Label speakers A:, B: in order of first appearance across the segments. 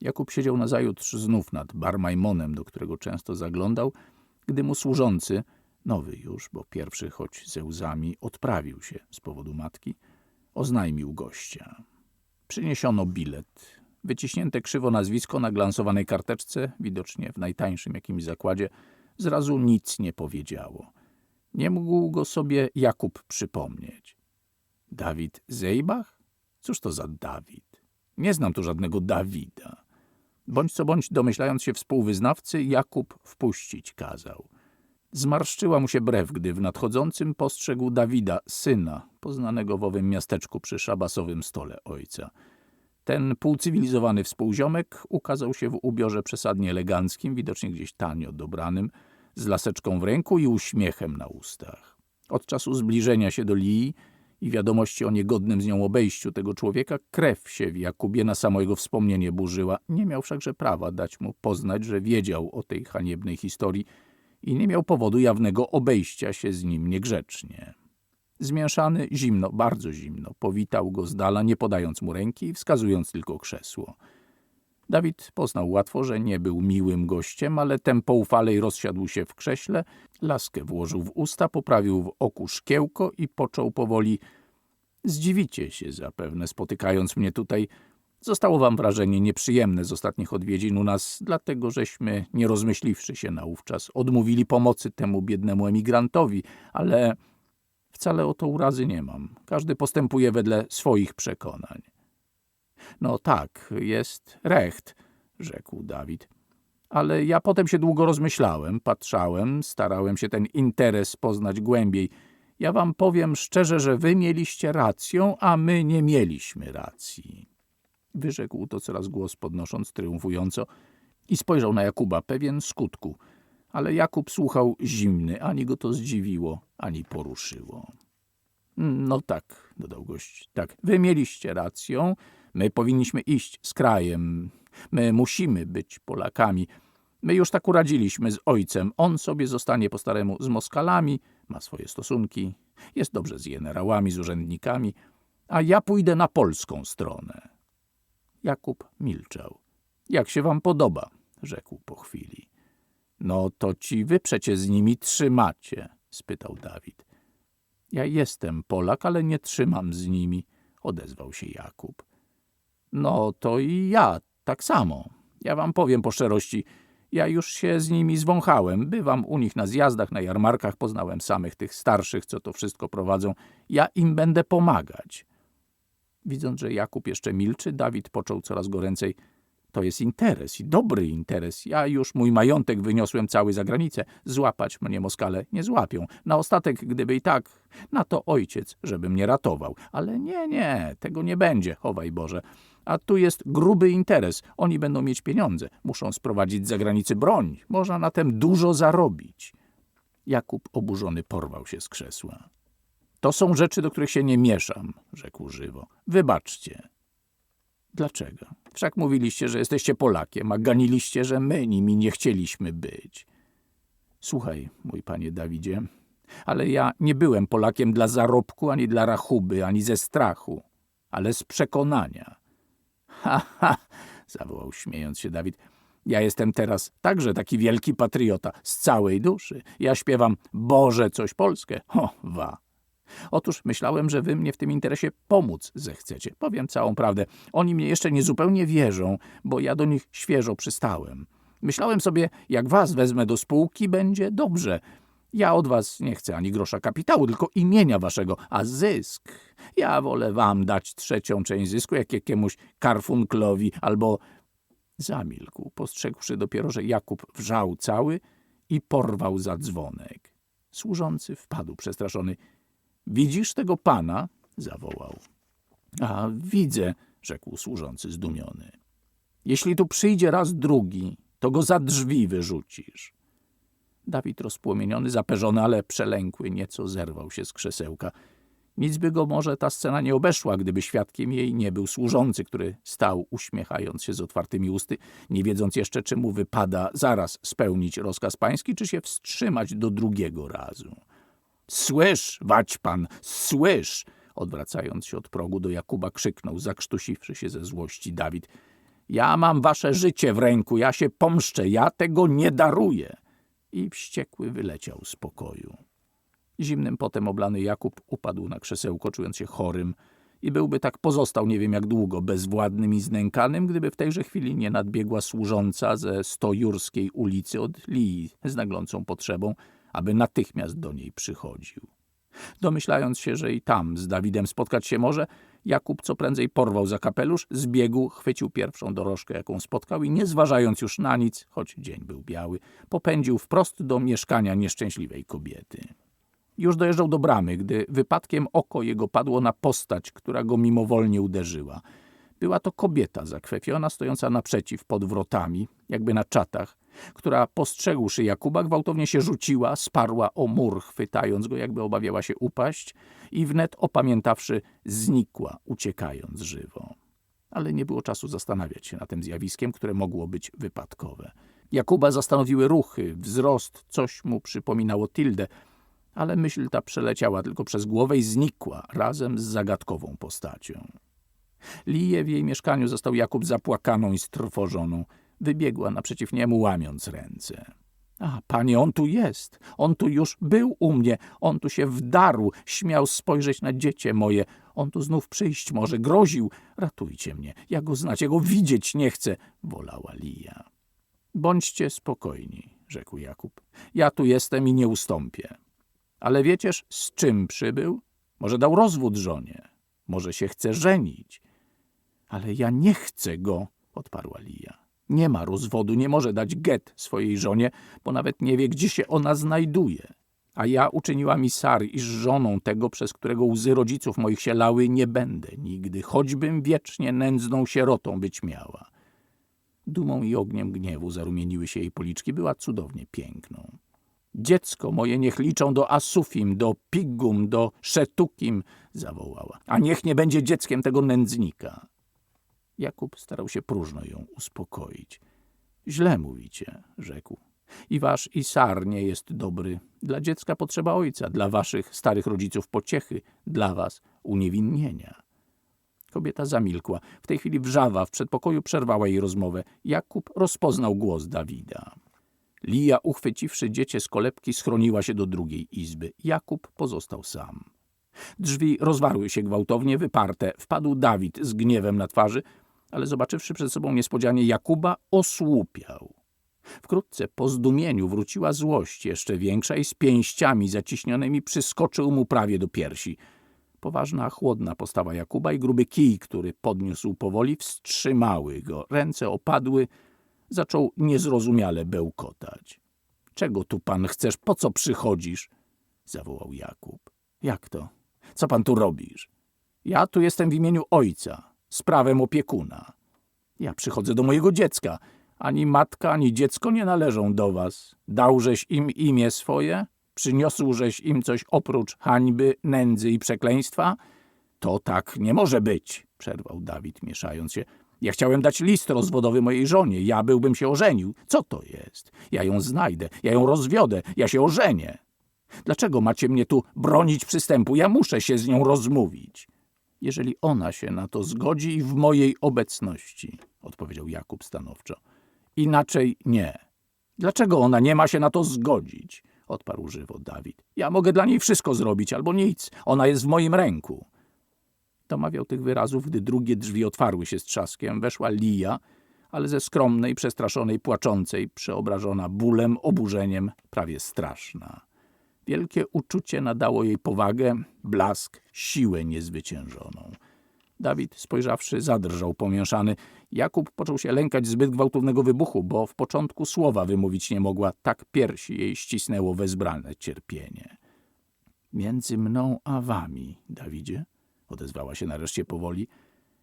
A: Jakub siedział nazajutrz znów nad barmajmonem, do którego często zaglądał, gdy mu służący, nowy już, bo pierwszy choć ze łzami odprawił się z powodu matki, oznajmił gościa. Przyniesiono bilet. Wyciśnięte krzywo nazwisko na glansowanej karteczce, widocznie w najtańszym jakimś zakładzie, zrazu nic nie powiedziało. Nie mógł go sobie Jakub przypomnieć. Dawid Zejbach? Cóż to za Dawid? Nie znam tu żadnego Dawida. Bądź co bądź, domyślając się współwyznawcy, Jakub wpuścić kazał. Zmarszczyła mu się brew, gdy w nadchodzącym postrzegł Dawida, syna, poznanego w owym miasteczku przy szabasowym stole ojca. Ten półcywilizowany współziomek ukazał się w ubiorze przesadnie eleganckim, widocznie gdzieś tanio dobranym, z laseczką w ręku i uśmiechem na ustach. Od czasu zbliżenia się do Lii i wiadomości o niegodnym z nią obejściu tego człowieka, krew się w Jakubie na samo jego wspomnienie burzyła. Nie miał wszakże prawa dać mu poznać, że wiedział o tej haniebnej historii i nie miał powodu jawnego obejścia się z nim niegrzecznie. Zmieszany, zimno, bardzo zimno, powitał go z dala, nie podając mu ręki i wskazując tylko krzesło. Dawid poznał łatwo, że nie był miłym gościem, ale tem poufalej rozsiadł się w krześle, laskę włożył w usta, poprawił w oku szkiełko i począł powoli Zdziwicie się zapewne, spotykając mnie tutaj. Zostało wam wrażenie nieprzyjemne z ostatnich odwiedzin u nas, dlatego żeśmy, nie rozmyśliwszy się naówczas, odmówili pomocy temu biednemu emigrantowi, ale wcale o to urazy nie mam. Każdy postępuje wedle swoich przekonań. No tak, jest recht, rzekł Dawid. Ale ja potem się długo rozmyślałem, patrzałem, starałem się ten interes poznać głębiej. Ja wam powiem szczerze, że wy mieliście rację, a my nie mieliśmy racji. Wyrzekł to coraz głos podnosząc triumfująco i spojrzał na Jakuba, pewien skutku. Ale Jakub słuchał zimny, ani go to zdziwiło, ani poruszyło. No tak, dodał gość, tak, wy mieliście rację, my powinniśmy iść z krajem, my musimy być Polakami. My już tak uradziliśmy z ojcem, on sobie zostanie po staremu z Moskalami, ma swoje stosunki, jest dobrze z generałami, z urzędnikami, a ja pójdę na polską stronę. Jakub milczał. Jak się wam podoba? rzekł po chwili. No to ci wy przecie z nimi trzymacie, spytał Dawid. Ja jestem Polak, ale nie trzymam z nimi, odezwał się Jakub. No to i ja tak samo. Ja wam powiem po szczerości, ja już się z nimi zwąchałem. Bywam u nich na zjazdach, na jarmarkach, poznałem samych tych starszych, co to wszystko prowadzą. Ja im będę pomagać. Widząc, że Jakub jeszcze milczy, Dawid począł coraz goręcej. To jest interes i dobry interes. Ja już mój majątek wyniosłem cały za granicę. Złapać mnie Moskale nie złapią. Na ostatek, gdyby i tak, na to ojciec, żeby mnie ratował. Ale nie, nie, tego nie będzie, chowaj Boże. A tu jest gruby interes. Oni będą mieć pieniądze. Muszą sprowadzić z zagranicy broń. Można na tym dużo zarobić. Jakub oburzony porwał się z krzesła. To są rzeczy, do których się nie mieszam, rzekł żywo. Wybaczcie. Dlaczego? Wszak mówiliście, że jesteście Polakiem, a ganiliście, że my nimi nie chcieliśmy być. Słuchaj, mój panie Dawidzie, ale ja nie byłem Polakiem dla zarobku, ani dla rachuby, ani ze strachu, ale z przekonania. Ha, ha, zawołał śmiejąc się Dawid. Ja jestem teraz także taki wielki patriota, z całej duszy. Ja śpiewam Boże coś polskie. Ho, wa. Otóż myślałem, że wy mnie w tym interesie pomóc zechcecie. Powiem całą prawdę. Oni mnie jeszcze nie zupełnie wierzą, bo ja do nich świeżo przystałem. Myślałem sobie, jak was wezmę do spółki, będzie dobrze. Ja od was nie chcę ani grosza kapitału, tylko imienia waszego, a zysk. Ja wolę wam dać trzecią część zysku, jak jakiemuś karfunklowi albo... Zamilkł, postrzegłszy dopiero, że Jakub wrzał cały i porwał za dzwonek. Służący wpadł przestraszony. Widzisz tego pana? zawołał. A widzę, rzekł służący zdumiony. Jeśli tu przyjdzie raz drugi, to go za drzwi wyrzucisz. Dawid rozpłomieniony, zaperzony, ale przelękły, nieco zerwał się z krzesełka. Nic by go może ta scena nie obeszła, gdyby świadkiem jej nie był służący, który stał uśmiechając się z otwartymi usty, nie wiedząc jeszcze, czy mu wypada zaraz spełnić rozkaz pański, czy się wstrzymać do drugiego razu. Słysz, wać pan, słysz! Odwracając się od progu do Jakuba, krzyknął, zakrztusiwszy się ze złości Dawid. Ja mam wasze życie w ręku, ja się pomszczę, ja tego nie daruję. I wściekły wyleciał z pokoju. Zimnym potem oblany Jakub upadł na krzesełko, czując się chorym i byłby tak pozostał nie wiem jak długo, bezwładnym i znękanym, gdyby w tejże chwili nie nadbiegła służąca ze stojurskiej ulicy od Lii z naglącą potrzebą, aby natychmiast do niej przychodził. Domyślając się, że i tam z Dawidem spotkać się może, Jakub co prędzej porwał za kapelusz, zbiegł, chwycił pierwszą dorożkę, jaką spotkał i nie zważając już na nic, choć dzień był biały, popędził wprost do mieszkania nieszczęśliwej kobiety. Już dojeżdżał do bramy, gdy wypadkiem oko jego padło na postać, która go mimowolnie uderzyła. Była to kobieta zakwefiona, stojąca naprzeciw pod wrotami, jakby na czatach, która postrzegłszy Jakuba, gwałtownie się rzuciła, sparła o mur, chwytając go, jakby obawiała się upaść i wnet opamiętawszy, znikła, uciekając żywo. Ale nie było czasu zastanawiać się nad tym zjawiskiem, które mogło być wypadkowe. Jakuba zastanowiły ruchy, wzrost, coś mu przypominało Tildę, ale myśl ta przeleciała tylko przez głowę i znikła razem z zagadkową postacią. Lije w jej mieszkaniu został Jakub zapłakaną i strwożoną. Wybiegła naprzeciw niemu, łamiąc ręce. A, panie, on tu jest. On tu już był u mnie. On tu się wdarł. Śmiał spojrzeć na dziecię moje. On tu znów przyjść może. Groził. Ratujcie mnie. Ja go znać, ja go widzieć nie chcę. Wolała Lija. Bądźcie spokojni, rzekł Jakub. Ja tu jestem i nie ustąpię. Ale wiecież, z czym przybył? Może dał rozwód żonie. Może się chce żenić. Ale ja nie chcę go, odparła Lija. Nie ma rozwodu, nie może dać get swojej żonie, bo nawet nie wie, gdzie się ona znajduje. A ja uczyniła mi Sar, iż żoną tego, przez którego łzy rodziców moich się lały, nie będę nigdy, choćbym wiecznie nędzną sierotą być miała. Dumą i ogniem gniewu zarumieniły się jej policzki, była cudownie piękną. Dziecko moje niech liczą do Asufim, do Pigum, do Szetukim, zawołała. A niech nie będzie dzieckiem tego nędznika. Jakub starał się próżno ją uspokoić. Źle mówicie, rzekł. I wasz Isar nie jest dobry. Dla dziecka potrzeba ojca, dla waszych starych rodziców pociechy, dla was uniewinnienia. Kobieta zamilkła. W tej chwili wrzawa w przedpokoju przerwała jej rozmowę. Jakub rozpoznał głos Dawida. Lija, uchwyciwszy dziecię z kolebki, schroniła się do drugiej izby. Jakub pozostał sam. Drzwi rozwarły się gwałtownie, wyparte. Wpadł Dawid z gniewem na twarzy, ale zobaczywszy przed sobą niespodzianie Jakuba, osłupiał. Wkrótce po zdumieniu wróciła złość jeszcze większa i z pięściami zaciśnionymi przyskoczył mu prawie do piersi. Poważna, chłodna postawa Jakuba i gruby kij, który podniósł powoli, wstrzymały go. Ręce opadły, zaczął niezrozumiale bełkotać. Czego tu pan chcesz? Po co przychodzisz? zawołał Jakub. Jak to? Co pan tu robisz? Ja tu jestem w imieniu ojca, z prawem opiekuna. Ja przychodzę do mojego dziecka. Ani matka, ani dziecko nie należą do was. Dałżeś im imię swoje? Przyniosłżeś im coś oprócz hańby, nędzy i przekleństwa? To tak nie może być, przerwał Dawid, mieszając się. Ja chciałem dać list rozwodowy mojej żonie. Ja byłbym się ożenił. Co to jest? Ja ją znajdę, ja ją rozwiodę, ja się ożenię. Dlaczego macie mnie tu bronić przystępu? Ja muszę się z nią rozmówić. Jeżeli ona się na to zgodzi i w mojej obecności, odpowiedział Jakub stanowczo. Inaczej nie. Dlaczego ona nie ma się na to zgodzić? odparł żywo Dawid. Ja mogę dla niej wszystko zrobić albo nic. Ona jest w moim ręku. Domawiał tych wyrazów, gdy drugie drzwi otwarły się z trzaskiem. Weszła Lija, ale ze skromnej, przestraszonej, płaczącej, przeobrażona bólem, oburzeniem, prawie straszna. Wielkie uczucie nadało jej powagę, blask, siłę niezwyciężoną. Dawid, spojrzawszy, zadrżał pomieszany. Jakub począł się lękać zbyt gwałtownego wybuchu, bo w początku słowa wymówić nie mogła, tak piersi jej ścisnęło wezbrane cierpienie. Między mną a wami, Dawidzie, odezwała się nareszcie powoli,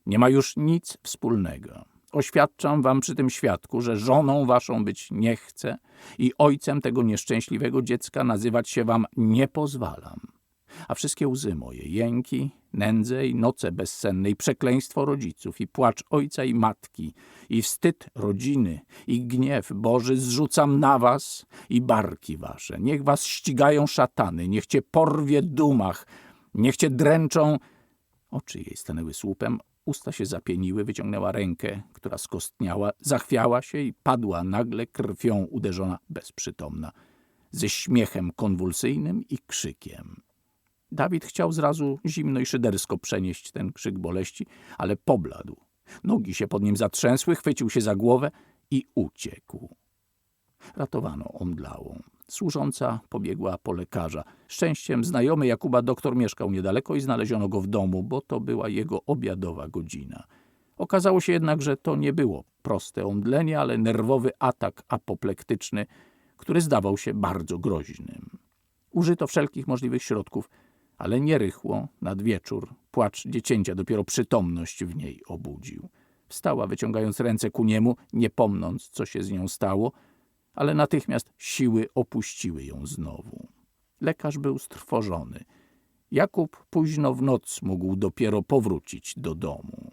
A: nie ma już nic wspólnego. Oświadczam wam przy tym świadku, że żoną waszą być nie chcę i ojcem tego nieszczęśliwego dziecka nazywać się wam nie pozwalam. A wszystkie łzy moje, jęki, nędzę i noce bezsenne, i przekleństwo rodziców, i płacz ojca i matki, i wstyd rodziny, i gniew Boży zrzucam na was i barki wasze. Niech was ścigają szatany, niech cię porwie dumach, niech cię dręczą Oczy jej stanęły słupem, Usta się zapieniły, wyciągnęła rękę, która skostniała, zachwiała się i padła nagle krwią uderzona, bezprzytomna, ze śmiechem konwulsyjnym i krzykiem. Dawid chciał zrazu zimno i szydersko przenieść ten krzyk boleści, ale pobladł. Nogi się pod nim zatrzęsły, chwycił się za głowę i uciekł. Ratowano omdlałą. Służąca pobiegła po lekarza. Szczęściem znajomy Jakuba doktor mieszkał niedaleko i znaleziono go w domu, bo to była jego obiadowa godzina. Okazało się jednak, że to nie było proste omdlenie, ale nerwowy atak apoplektyczny, który zdawał się bardzo groźnym. Użyto wszelkich możliwych środków, ale nie rychło, nad wieczór, płacz dziecięcia dopiero przytomność w niej obudził. Wstała, wyciągając ręce ku niemu, nie pomnąc, co się z nią stało, ale natychmiast siły opuściły ją znowu. Lekarz był strwożony. Jakub późno w noc mógł dopiero powrócić do domu.